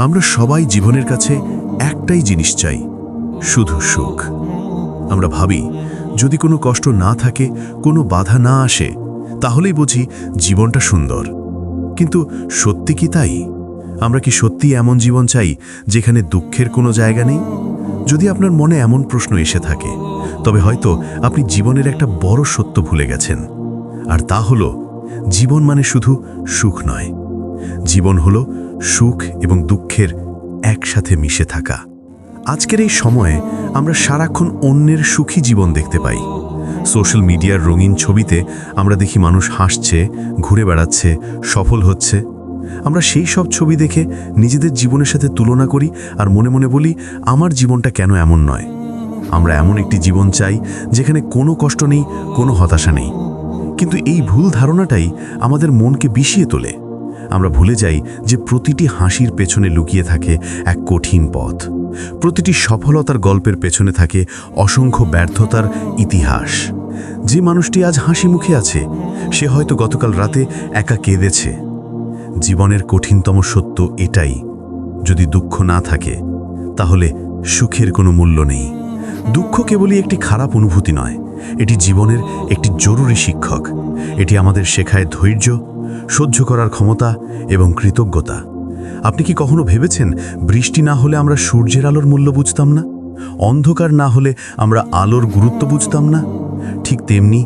আমরা সবাই জীবনের কাছে একটাই জিনিস চাই, শুধু সুখ। আমরা ভাবি, যদি কোনো কষ্ট না থাকে, কোনো বাধা না আসে, তাহলেই বুঝি জীবনটা সুন্দর। কিন্তু সত্যি কি তাই? আমরা কি সত্যি এমন জীবন চাই, যেখানে দুঃখের কোনো জায়গা নেই? যদি আপনার মনে এমন প্রশ্ন এসে থাকে, তবে হয়তো আপনি জীবনের একটা বড় সত্য ভুলে গেছেন। আর তা হলো, জীবন মানে শুধু সুখ নয়। জীবন হলো সুখ এবং দুঃখের একসাথে মিশে থাকা। আজকের এই সময়ে আমরা সারাক্ষণ অন্যের সুখী জীবন দেখতে পাই। সোশ্যাল মিডিয়ার রঙিন ছবিতে আমরা দেখি মানুষ হাসছে, ঘুরে বেড়াচ্ছে, সফল হচ্ছে। আমরা সেই সব ছবি দেখে নিজেদের জীবনের সাথে তুলনা করি আর মনে মনে বলি, আমার জীবনটা কেন এমন নয়? আমরা এমন একটি জীবন চাই যেখানে কোনো কষ্ট নেই, কোনো হতাশা নেই। কিন্তু এই ভুল ধারণাটাই আমাদের মনকে বিষিয়ে তোলে। আমরা ভুলে যাই যে প্রতিটি হাসির পেছনে লুকিয়ে থাকে এক কঠিন পথ। প্রতিটি সফলতার গল্পের পেছনে থাকে অসংখ্য ব্যর্থতার ইতিহাস। যে মানুষটি আজ হাসি মুখে আছে, সে হয়তো গতকাল রাতে একা কেঁদেছে। জীবনের কঠিনতম সত্য এটাই। যদি দুঃখ না থাকে, তাহলে সুখের কোনো মূল্য নেই। দুঃখ কেবলই একটি খারাপ অনুভূতি নয়, এটি জীবনের একটি জরুরি শিক্ষক। এটি আমাদের শেখায় ধৈর্য সহ্য করার ক্ষমতা এবং কৃতজ্ঞতা। আপনি কি কখনো ভেবেছেন বৃষ্টি না হলে আমরা সূর্যের আলোর মূল্য বুঝতাম না? অন্ধকার না হলে আমরা আলোর গুরুত্ব বুঝতাম না? ঠিক তেমনি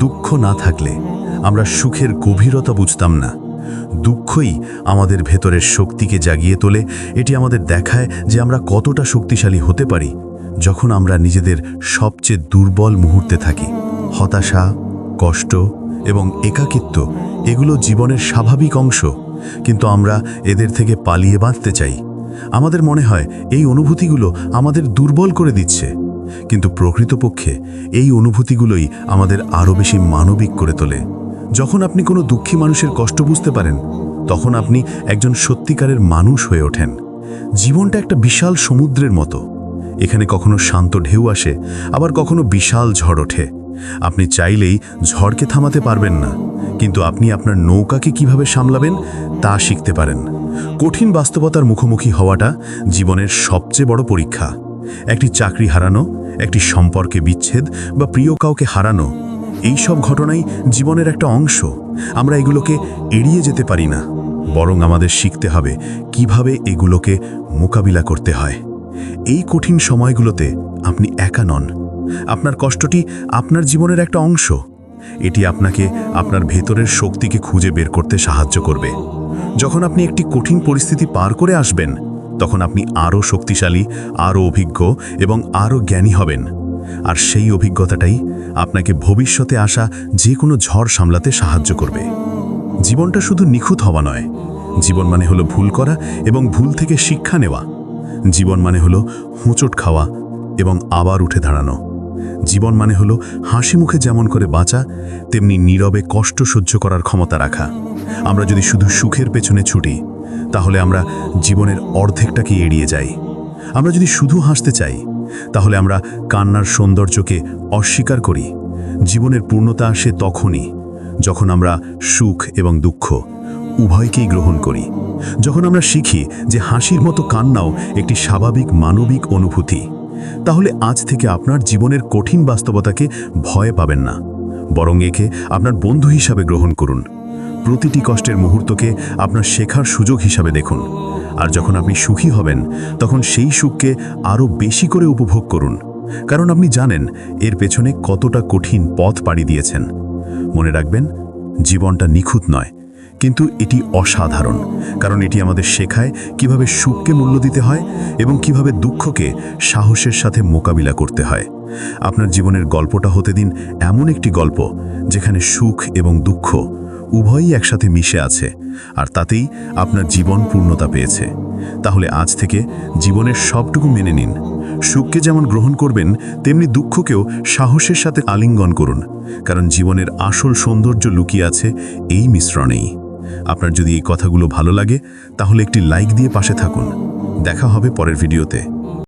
দুঃখ না থাকলে আমরা সুখের গভীরতা বুঝতাম না। দুঃখই আমাদের ভেতরের শক্তিকে জাগিয়ে তোলে, এটি আমাদের দেখায় যে আমরা কতটা শক্তিশালী হতে পারি যখন আমরা নিজেদের সবচেয়ে দুর্বল মুহূর্তে থাকি। হতাশা, কষ্ট এবং একাকিত্ব, এগুলো জীবনের স্বাভাবিক অংশ। কিন্তু আমরা এদের থেকে পালিয়ে বাঁচতে চাই। আমাদের মনে হয় এই অনুভূতিগুলো আমাদের দুর্বল করে দিচ্ছে। কিন্তু প্রকৃতপক্ষে এই অনুভূতিগুলোই আমাদের আরও বেশি মানবিক করে তোলে। যখন আপনি কোনো দুঃখী মানুষের কষ্ট বুঝতে পারেন, তখন আপনি একজন সত্যিকারের মানুষ হয়ে ওঠেন। জীবনটা একটা বিশাল সমুদ্রের মতো। এখানে কখনো শান্ত ঢেউ আসে, আবার কখনো বিশাল ঝড় ওঠে। আপনি চাইলেই ঝড়কে থামাতে পারবেন না, কিন্তু আপনি আপনার নৌকাকে কীভাবে সামলাবেন তা শিখতে পারেন। কঠিন বাস্তবতার মুখোমুখি হওয়াটা জীবনের সবচেয়ে বড় পরীক্ষা। একটি চাকরি হারানো, একটি সম্পর্কে বিচ্ছেদ বা প্রিয় কাউকে হারানো, এই সব ঘটনাই জীবনের একটা অংশ। আমরা এগুলোকে এড়িয়ে যেতে পারি না, বরং আমাদের শিখতে হবে কীভাবে এগুলোকে মোকাবিলা করতে হয়। এই কঠিন সময়গুলোতে আপনি একা নন আপনার কষ্টটি আপনার জীবনের একটা অংশ। এটি আপনাকে আপনার ভেতরের শক্তিকে খুঁজে বের করতে সাহায্য করবে। যখন আপনি একটি কঠিন পরিস্থিতি পার করে আসবেন, তখন আপনি আরও শক্তিশালী, আরও অভিজ্ঞ এবং আরও জ্ঞানী হবেন। আর সেই অভিজ্ঞতাটাই আপনাকে ভবিষ্যতে আসা যে কোনো ঝড় সামলাতে সাহায্য করবে। জীবনটা শুধু নিখুঁত হওয়া নয়, জীবন মানে হলো ভুল করা এবং ভুল থেকে শিক্ষা নেওয়া। জীবন মানে হলো হোঁচট খাওয়া এবং আবার উঠে দাঁড়ানো। জীবন মানে হলো হাসি মুখে যেমন করে বাঁচা, তেমনি নীরবে কষ্ট সহ্য করার ক্ষমতা রাখা। আমরা যদি শুধু সুখের পেছনে ছুটি, তাহলে আমরা জীবনের অর্ধেকটাকে এড়িয়ে যাই। আমরা যদি শুধু হাসতে চাই, তাহলে আমরা কান্নার সৌন্দর্যকে অস্বীকার করি। জীবনের পূর্ণতা আসে তখনই, যখন আমরা সুখ এবং দুঃখ উভয়কেই গ্রহণ করি। যখন আমরা শিখি যে হাসির মতো কান্নাও একটি স্বাভাবিক মানবিক অনুভূতি। তাহলে আজ থেকে আপনার জীবনের কঠিন বাস্তবতাকে ভয় পাবেন না। বরং একে আপনার বন্ধু হিসাবে গ্রহণ করুন। প্রতিটি কষ্টের মুহূর্তকে আপনার শেখার সুযোগ হিসাবে দেখুন। আর যখন আপনি সুখী হবেন, তখন সেই সুখকে আরও বেশি করে উপভোগ করুন। কারণ আপনি জানেন, এর পেছনে কতটা কঠিন পথ পাড়ি দিয়েছেন। মনে রাখবেন, জীবনটা নিখুঁত নয়। কিন্তু এটি অসাধারণ, কারণ এটি আমাদের শেখায় কীভাবে সুখকে মূল্য দিতে হয় এবং কীভাবে দুঃখকে সাহসের সাথে মোকাবিলা করতে হয়। আপনার জীবনের গল্পটা হতে দিন এমন একটি গল্প, যেখানে সুখ এবং দুঃখ উভয়ই একসাথে মিশে আছে, আর তাতেই আপনার জীবন পূর্ণতা পেয়েছে। তাহলে আজ থেকে জীবনের সবটুকু মেনে নিন। সুখকে যেমন গ্রহণ করবেন, তেমনি দুঃখকেও সাহসের সাথে আলিঙ্গন করুন, কারণ জীবনের আসল সৌন্দর্য লুকিয়ে আছে এই মিশ্রণেই। আপনার যদি এই কথাগুলো ভালো লাগে, তাহলে একটি লাইক দিয়ে পাশে থাকুন। দেখা হবে পরের ভিডিওতে।